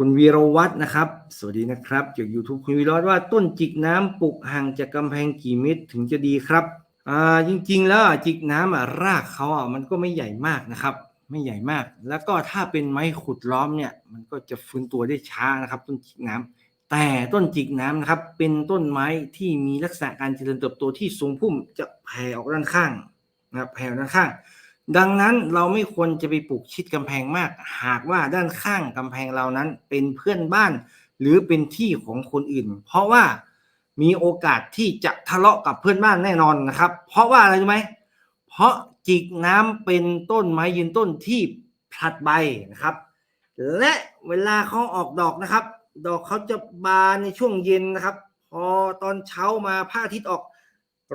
คุณวีรวัฒน์นะครับ สวัสดีนะครับ จาก YouTube คุณวีรวัฒน์ว่าต้นจิกน้ำปลูกห่างจากกำแพงกี่เมตรถึงจะดีครับอ่าจริงๆแล้วจิกน้ำอะรากเขาอะมันก็ไม่ใหญ่มากนะครับ ไม่ใหญ่มาก แล้วก็ถ้าเป็นไม้ขุดล้อมเนี่ย มันก็จะฟื้นตัวได้ช้านะครับ ต้นจิกน้ำแต่ต้นจิกน้ำนะครับ เป็นต้นไม้ที่มีลักษณะการเจริญเติบโตที่สูงพุ่มจะแผ่ออกด้านข้างนะครับแผ่ออกด้านข้าง ดังนั้นเราไม่ควรจะไปปลูกชิดกำแพงมาก หากว่าด้านข้างกำแพงเรานั้นเป็นเพื่อนบ้าน หรือเป็นที่ของคนอื่น เพราะว่ามีโอกาสที่จะทะเลาะกับเพื่อนบ้านแน่นอนนะครับ เพราะว่าอะไรรู้ไหมเพราะจิกน้ำเป็นต้นไม้ยืนต้นที่ผลัดใบนะครับ และเวลาเขาออกดอกนะครับ ดอกเขาจะบานในช่วงเย็นนะครับ พอตอนเช้ามาพระอาทิตย์ออก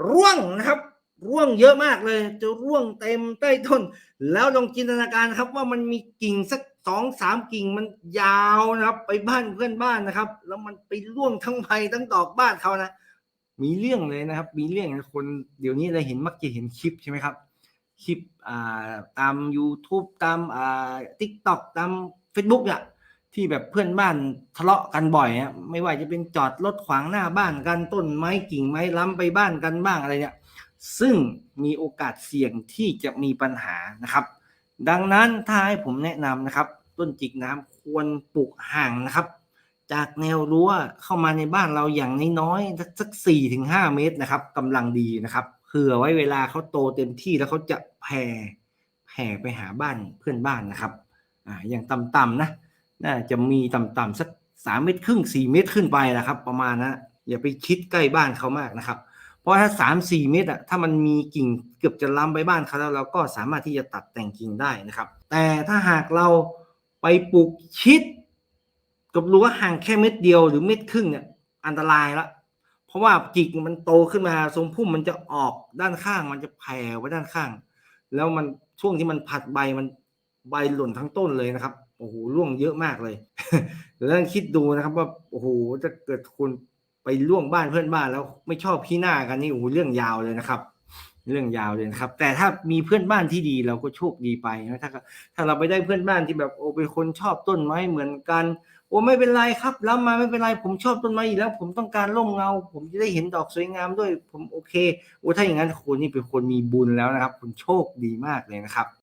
ร่วงนะครับ ร่วงเยอะมากเลย จะร่วงเต็มใต้ต้น แล้วลองจินตนาการครับว่ามันมีกิ่งสักสองสามกิ่งมันยาวนะครับ ไปบ้านเพื่อนบ้านนะครับ แล้วมันไปร่วงทั้งใบทั้งดอกบ้านเขานะมีเรื่องเลยนะครับ มีเรื่องคนเดี๋ยวนี้เราเห็นมักจะเห็นคลิปใช่ไหมครับคลิปอ่าตาม YouTube ตามอ่า TikTok ตาม Facebook เนี่ยที่แบบเพื่อนบ้านทะเลาะกันบ่อยอะไม่ว่าจะเป็นจอดรถขวางหน้าบ้านกันต้นไม้กิ่งไม้ล้ำไปบ้านกันบ้างอะไรเนี่ย ซึ่งมีโอกาสเสี่ยงที่จะมีปัญหานะครับ ดังนั้นถ้าให้ผมแนะนำนะครับ ต้นจิกน้ำควรปลูกห่างนะครับ จากแนวรั้วเข้ามาในบ้านเราอย่างน้อยๆสักสี่ถึงห้าเมตรนะครับกำลังดีนะครับเผื่อไว้เวลาเขาโตเต็มที่แล้วเขาจะแผ่แผ่ไปหาบ้านเพื่อนบ้านนะครับอ่าอย่างต่ำๆนะน่าจะมีต่ำๆสักสามเมตรครึ่งสี่เมตรขึ้นไปนะครับ ประมาณนะอย่าไปคิดใกล้บ้านเขามากนะครับ เพราะถ้าสามสี่เมตรอะถ้ามันมีกิ่งเกือบจะล้ำไปบ้านเขาแล้วเราก็สามารถที่จะตัดแต่งกิ่งได้นะครับ แต่ถ้าหากเราไปปลูกชิดกับรั้วห่างแค่เม็ดเดียวหรือเม็ดครึ่งเนี่ยอันตรายละเพราะว่ากิ่งมันโตขึ้นมาทรงพุ่มมันจะออกด้านข้าง มันจะแผ่ไว้ด้านข้าง แล้วมันช่วงที่มันผัดใบมันใบหล่นทั้งต้นเลยนะครับโอ้โหร่วงเยอะมากเลย แล้วคิดดูนะครับว่าโอ้โหจะเกิดคุณ ไปล่วงบ้านเพื่อนบ้านแล้วไม่ชอบพี่หน้ากันนี่โอ้โหเรื่องยาวเลยนะครับ เรื่องยาวเลยนะครับ แต่ถ้ามีเพื่อนบ้านที่ดีเราก็โชคดีไปนะถ้า ถ้าเราไปได้เพื่อนบ้านที่แบบโอ้เป็นคนชอบต้นไม้เหมือนกัน โอ้ไม่เป็นไรครับแล้วมาไม่เป็นไรผมชอบต้นไม้อยู่แล้ว ผมต้องการร่มเงา ผมจะได้เห็นดอกสวยงามด้วย ผมโอเคโอ้ถ้าอย่างนั้นคุณนี่เป็นคนมีบุญแล้วนะครับคุณโชคดีมากเลยนะครับ